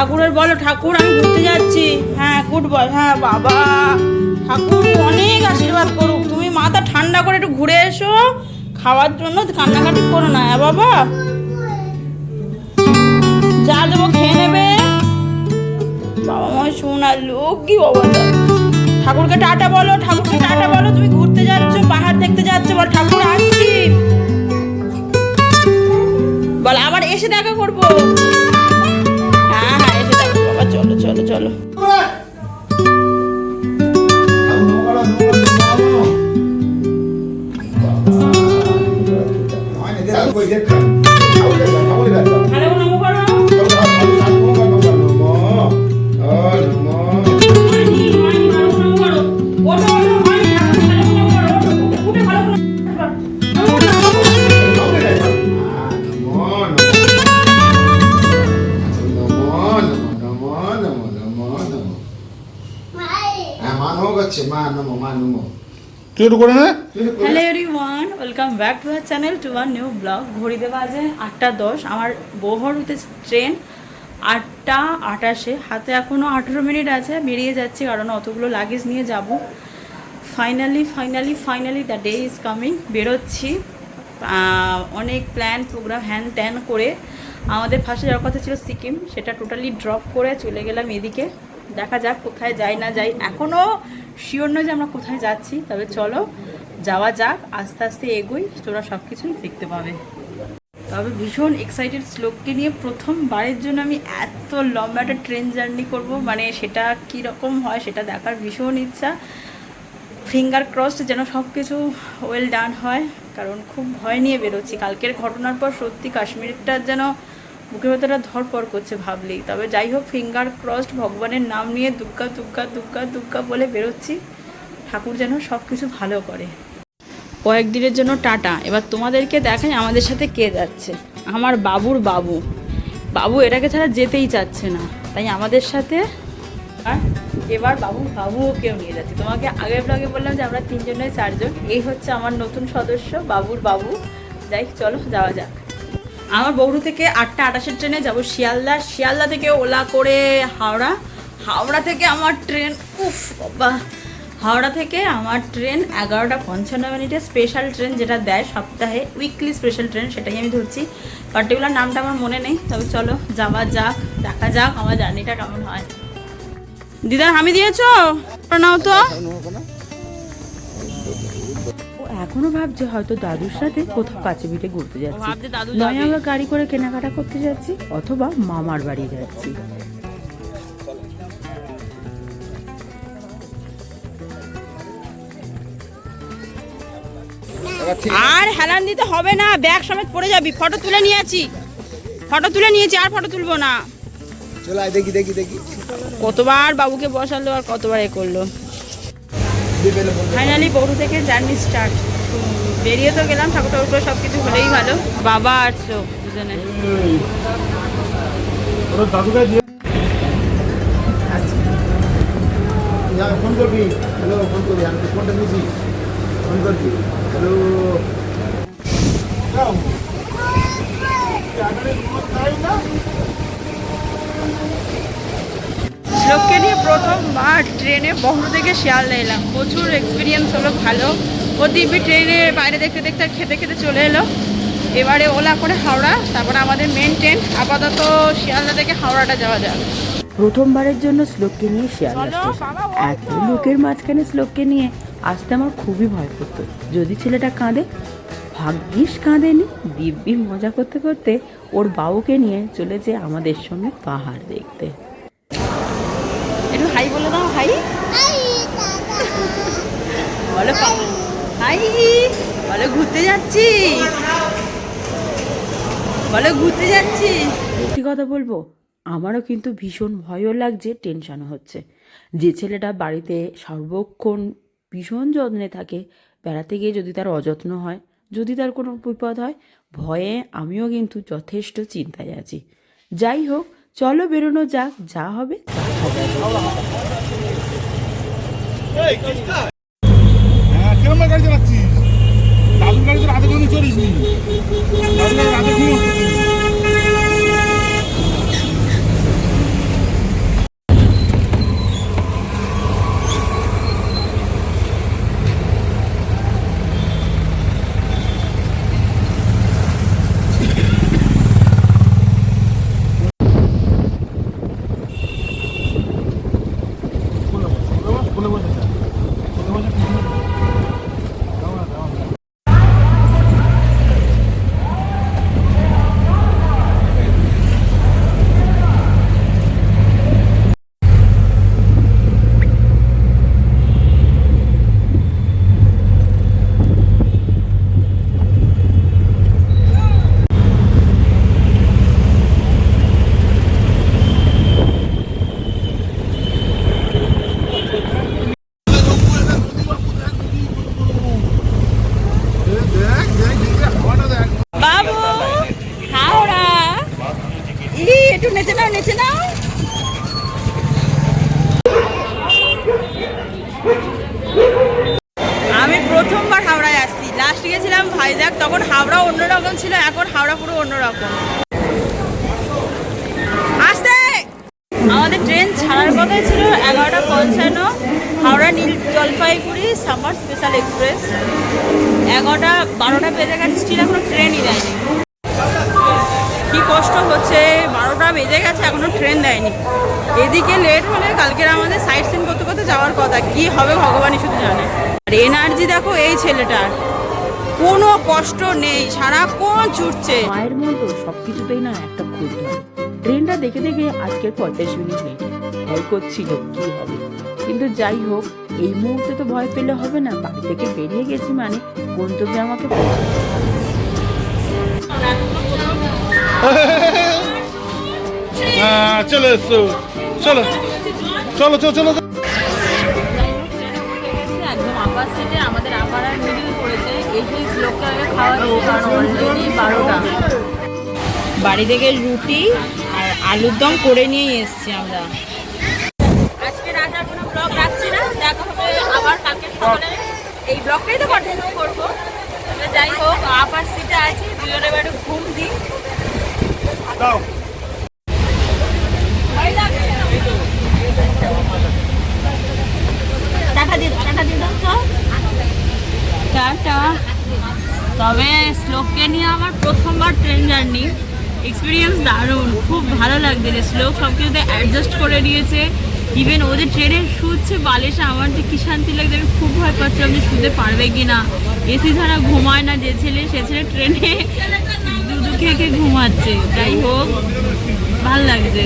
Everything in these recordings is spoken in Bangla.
ঠাকুরের বলো, ঠাকুর, আমি ঘুরতে যাচ্ছি। হ্যাঁ গুড বয় হ্যাঁ বাবা। ঠাকুর, অনেক আশীর্বাদ করুক। তুমি মাথা ঠান্ডা করে একটু ঘুরে এসো। খাওয়ার জন্য কান্নাকাটি করো না হ্যাঁ বাবা? যা দেবো, খেয়ে নেবে। বাবা মা লোক কি বাবা। ঠাকুরকে টাটা বলো, ঠাকুরকে টাটা বলো। তুমি ঘুরতে যাচ্ছ, পাহাড় দেখতে যাচ্ছ, বল, ঠাকুর আসছি। বল, আবার এসে দেখা করব। চলো চলো চলো। মা নমো মা নমো তুই করে নে hello everyone welcome back to channel to our new vlog ঘড়িতে বাজে আটটা দশ। আমার বহরুতে ট্রেন আটটা আটাশে। হাতে এখনও আঠেরো মিনিট আছে বেরিয়ে যাচ্ছি কারণ অতগুলো লাগেজ নিয়ে যাব। Finally finally finally the day is coming বেরোচ্ছি। অনেক প্ল্যান প্রোগ্রাম হ্যান ত্যান করে। আমাদের ফার্স্টে যাওয়ার কথা ছিল সিকিম সেটা টোটালি ড্রপ করে চলে গেলাম এদিকে। দেখা যাক কোথায় যাই না যাই। এখনও শিওর নয় যে আমরা কোথায় যাচ্ছি, তবে চলো, যাওয়া যাক, আস্তে আস্তে এগোই, তোরা সব কিছুই দেখতে পাবে। তবে ভীষণ এক্সাইটেড শ্লোককে নিয়ে প্রথমবারের জন্য আমি এত লম্বা একটা ট্রেন জার্নি করব মানে সেটা কীরকম হয় সেটা দেখার ভীষণ ইচ্ছা। ফিঙ্গার ক্রসড যেন সব কিছু ওয়েল ডান হয়, কারণ খুব ভয় নিয়ে বেরোচ্ছি। কালকের ঘটনার পর সত্যি কাশ্মীরটা যেন বুকের ভেতরে ধরপর করছে ভাবলেই। তবে যাই হোক ফিঙ্গার ক্রসড ভগবানের নাম নিয়ে দুগ্গা দুগ্গা দুগ্গা দুগ্গা বলে বেরোচ্ছি। ঠাকুর যেন সব কিছু ভালো করে। কয়েকদিনের জন্য টাটা। এবার তোমাদেরকে দেখাই আমাদের সাথে কে যাচ্ছে। আমার বাবুর বাবু। বাবু এটাকে ছাড়া যেতেই চাচ্ছে না। তাই আমাদের সাথে আর এবার বাবু, বাবুও কেউ নিয়ে যাচ্ছে। তোমাকে আগের ব্লগে বললাম যে আমরা তিনজনের চারজন। এই হচ্ছে আমার নতুন সদস্য, বাবুর বাবু। যাই, চলো, যাওয়া যাক। আমার বৌরু থেকে আটটা আটাশের ট্রেনে যাব শিয়ালদা। শিয়ালদা থেকে ওলা করে হাওড়া। হাওড়া থেকে আমার ট্রেন, উফ বাবা। হাওড়া থেকে আমার ট্রেন এগারোটা পঞ্চান্ন মিনিটে স্পেশাল ট্রেন যেটা দেয় সপ্তাহে উইকলি স্পেশাল ট্রেন সেটাই আমি ধরছি। পার্টিকুলার নামটা আমার মনে নেই, তবে চলো যাওয়া যাক, দেখা যাক আমার জার্নিটা কেমন হয়। দিদার হামি দিয়েছ? নাও তো। এখনও ভাবছে হয়তো দাদুর সাথে কোথাও কাছে পিঠে ঘুরতে যাচ্ছি। দাদু নয়। আমরা গাড়ি করে কেনাকাটা করতে যাচ্ছি অথবা মামার বাড়ি যাচ্ছি। আর হেলান দিতে হবে না ব্যাগ সমেত পড়ে যাবি ফটো তুলে নিয়েছি ফটো তুলে নিয়েছি আর ফটো তুলবো না। দেখি দেখি দেখি। কতবার বাবুকে বসালো আর কতবার এ করল। ফাইনালি বড়ু থেকে জার্নি স্টার্ট বেরিয়ে তো গেলাম ঠাকুর ঠাকুর সব কিছু হলেই ভালো। বাবা দুজনে ওর দাদুকে দিয়ে ফোন করবি ফোন করবি আমি ফোনটা নিয়েছি ফোন করবি হ্যালো শ্লোককে নিয়ে প্রথমবার ট্রেনে বহর থেকে শিয়ালদা এলাম। প্রচুর এক্সপিরিয়েন্স হলো ভালো। ও দিব্যি ট্রেনে বাইরে দেখতে দেখতে খেতে খেতে চলে এলো। এবারে ওলা করে হাওড়া তারপর আমাদের মেন ট্রেন আপাতত শিয়ালদা থেকে হাওড়াটা যাওয়া যাক। প্রথমবারের জন্য শ্লোককে নিয়ে শিয়ালদা স্টেশন এত লোকের মাঝখানে শ্লোককে নিয়ে আসতে আমার খুবই ভয় করতো। যদি ছেলেটা কাঁদে ভাগ্যিস কাঁদেনি। দিব্যি মজা করতে করতে ওর বাবুকে নিয়ে চলেছে আমাদের সঙ্গে পাহাড় দেখতে একটু হাই বলে দাও হাই বলো হাই বলো ঘুরতে যাচ্ছি। বলো ঘুরতে যাচ্ছি। সত্যি কথা বলব আমারও কিন্তু ভীষণ ভয়ও লাগছে টেনশনও হচ্ছে। যে ছেলেটা বাড়িতে সর্বক্ষণ ভীষণ যত্নে থাকে বেড়াতে গিয়ে যদি তার অযত্ন হয় যদি তার কোনো বিপদ হয় ভয়ে আমিও কিন্তু যথেষ্ট চিন্তায় আছি। যাই হোক চলো বেরোনো যাক যা হবে দেখা যাবে কিরম গাড়ি চালাচ্ছিস? দাদুর গাড়ি তোর হাতে কোনো চড়িস নি গাড়ি রাতে ঘুমোস একটু নেচে নাও নেচে নাও। আমি প্রথমবার হাওড়ায় আসছি। লাস্ট গেছিলাম ভাইজ্যাক তখন হাওড়া অন্যরকম ছিল, এখন হাওড়া পুরো অন্যরকম আসতে! আমাদের ট্রেন ছাড়ার কথাই ছিল এগারোটা পঞ্চান্ন, Howrah New Jalpaiguri summer special express. এগারোটা, বারোটা বেজে গেছে, স্টিল এখনও কি কষ্ট হচ্ছে, বারোটা বেজে গেছে, এখনও ট্রেন দেয়নি। এদিকে লেট হলে কালকের আমাদের সাইট সিন করতে করতে যাওয়ার কথা, কি হবে ভগবানই শুধু জানে। আর এনার্জি দেখো, এই ছেলেটার। কোনো কষ্ট নেই, সারাক্ষণ ছুটছে। মায়ের মন তো সব কিছুতেই না একটা খুব ট্রেনটা দেখে দেখে আজকের পঁয়তাল্লিশ মিনিট লেট। ভয় করছিল কি হবে। কিন্তু যাই হোক, এই মুহূর্তে তো ভয় পেলে হবে না। বাড়ি থেকে বেরিয়ে গেছি মানে গন্তব্যে আমাকে হবে। হ্যাঁ চলে চলো। চলো চলো চলো। একদম আপার সিটে আমাদের আপার আর মিডিল পড়েছে এই লোককে আগে খাওয়াচ্ছি কারণ অলরেডি বারোটা বাড়ি থেকে রুটি আর আলুর দম করে নিয়েই এসছি আমরা। আজকে রাত আর কোনো ব্লগ রাখছি না। দেখা হবে আবার কালকে সকালে। এই ব্লগটাই তো কন্টিনিউ করব। যাই হোক আপার সিটে আছি। দুজনে একটু ঘুম দিই। দাও। তবে শ্লোককে নিয়ে আমার প্রথমবার ট্রেন জার্নি এক্সপিরিয়েন্স দারুণ খুব ভালো লাগছে। যে শ্লোক সব কিছুতে অ্যাডজাস্ট করে নিয়েছে। ইভেন ও যে ট্রেনে শুচ্ছে বালিশে আমার যে কি শান্তি লাগছে আমি খুব ভয় পাচ্ছিলাম যে শুতে পারবে কি না এসি ছাড়া ঘুমায় না যে ছেলে সে ছেলে ট্রেনে খেয়ে খেয়ে ঘুমাচ্ছে? যাই হোক, ভালো লাগছে।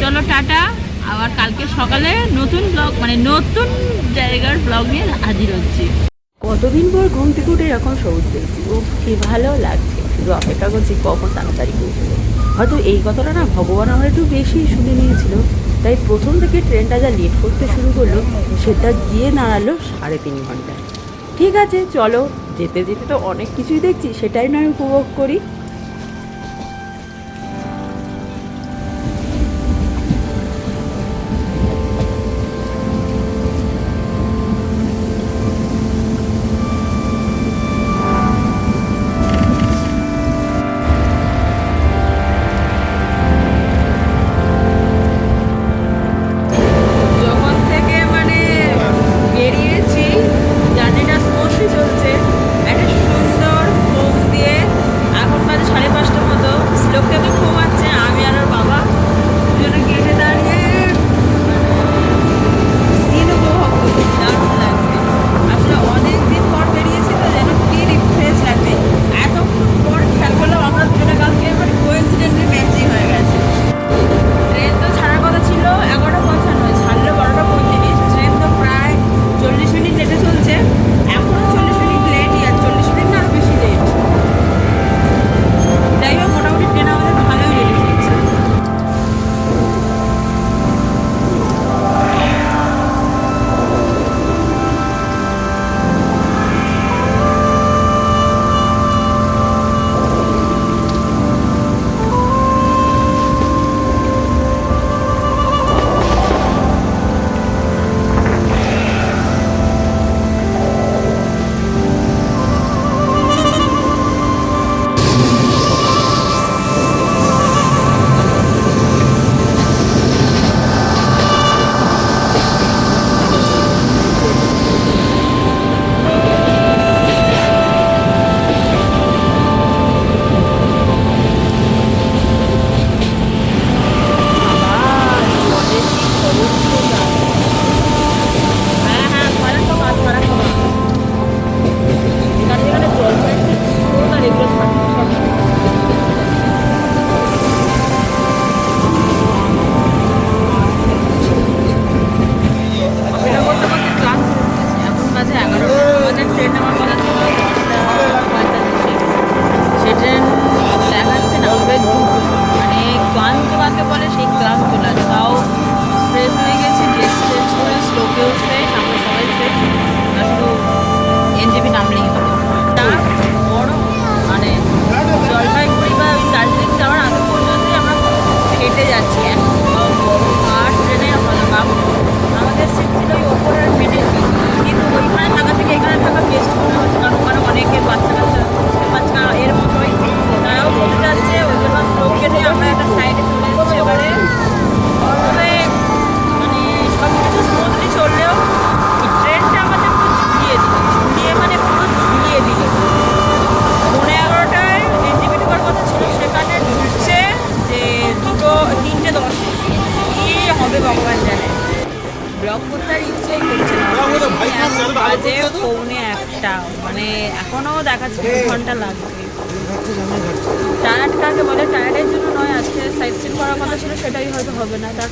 চলো, টাটা। আবার কালকে সকালে নতুন ব্লগ মানে নতুন জায়গার ব্লগ নিয়ে হাজির হচ্ছি। কতদিন পর ঘুম থেকে উঠে এরকম সবুজ দেখছি। ও কি ভালো লাগছে। শুধু অপেক্ষা করছি কখন তাড়াতাড়ি পৌঁছবে। হয়তো এই কথাটা না ভগবান আমার একটু বেশি শুনে নিয়েছিল। তাই প্রথম থেকে ট্রেনটা যা লেট করতে শুরু করল, সেটা গিয়ে দাঁড়াল সাড়ে তিন ঘন্টায়। ঠিক আছে, চলো, যেতে যেতে তো অনেক কিছুই দেখছি, সেটাই নয়, উপভোগ করি।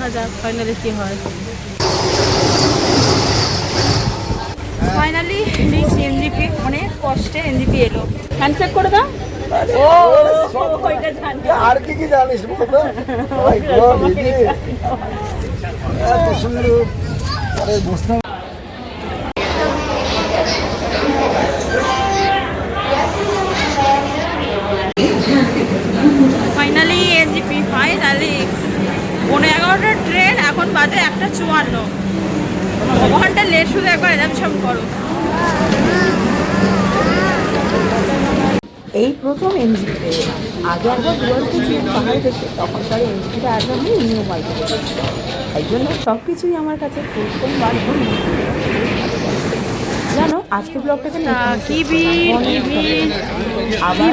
দেখা যাক ফাইনালি কি হয়। ফাইনালি এনজিপি অনেক কষ্টে এনজিপি এলো। হ্যান্ডশেক করে দাও। ও ওইটা জানি। আর কি কি জানিস বলতো? ওই গো সুন্দর। ফাইনালি এনজিপি ফাইনালি পনেরো এগারোটার ট্রেন এখন বাজে একটা চুয়ান্ন। ঘণ্টা লেট শুধু একবার এরম সব করো। এই প্রথম এনজিপিতে আগে একবার দুবার গেছিলাম পাহাড়ে দেখতে তখনকার এনজিপিটা আগে আমি নিউ বাইকে তাই জন্য সব কিছুই আমার কাছে প্রথমবার। জানো আজকে ব্লগটাকে না তা, কি ভিড়, কি ভিড়, আবার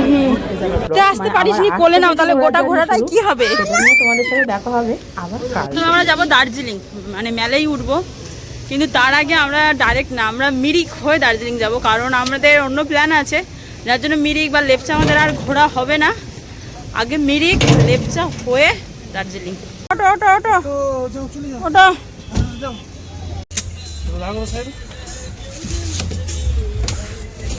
তে আসতে পারিসনি, কোলে নাও, তাহলে গোটা ঘোরাটাই কি হবে? তোমাদের সাথে দেখা হবে। আবার কাল। আমরা যাব দার্জিলিং মানে মেলেই উঠবো। কিন্তু তার আগে আমরা ডাইরেক্ট না আমরা মিরিক হয়ে দার্জিলিং যাব কারণ আমাদের অন্য প্ল্যান আছে। যার জন্য মিরিক বা লেপচা আমাদের আর ঘোরা হবে না। আগে মিরিক লেপচা হয়ে Darjeeling. Auto auto auto auto